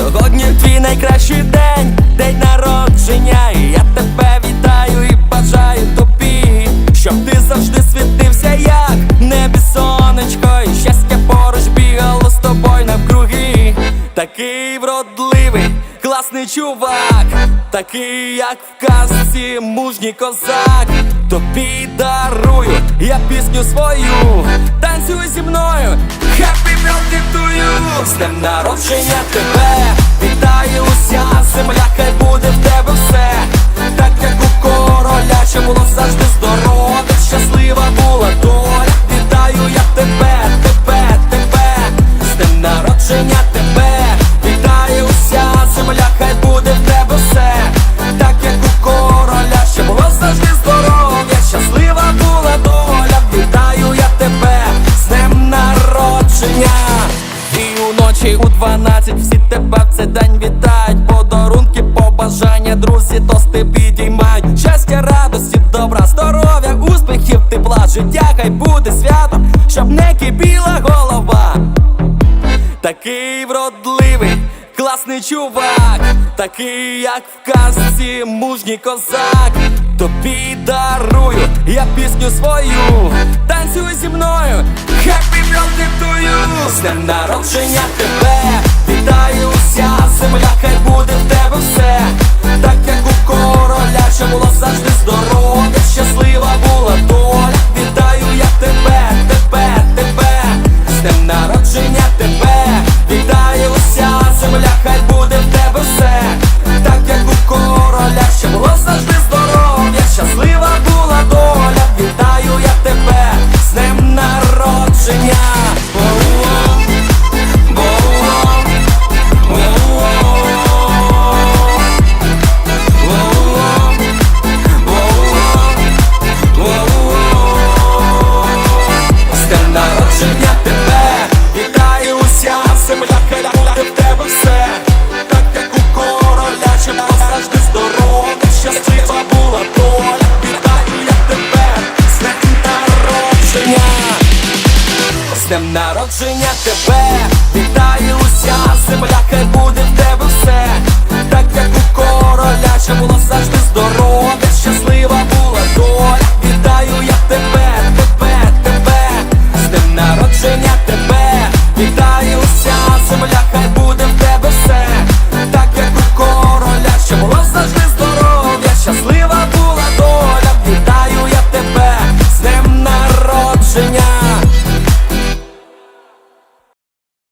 Сьогодні твій найкращий день, день народження. І я тебе вітаю і бажаю тобі, щоб ти завжди світився, як в небі сонечко, і щастя поруч бігало з тобою навкруги. Такий вродливий, класний чувак, такий, як в казці, мужній козак. Тобі дарую я пісню свою, танцюй зі мною, Happy birthday З днем народження тебе. Вітає уся земля, хай буде в тебе все уночі у 12 всі тебе в цей день вітають. Подарунки, побажання, друзі, тости підіймають. Щастя, радості, добра, здоров'я, успіхів, тепла, життя, хай буде свято, щоб не кипіла голова. Такий вродливий, класний чувак, такий, як в казці, мужній козак. Тобі дарую я пісню свою, танцюй зі мною, to you З днем народження. вітаю народження тебе, вітаю, уся земля, хай буде в тебе все, так як у короля, що було завжди здорове.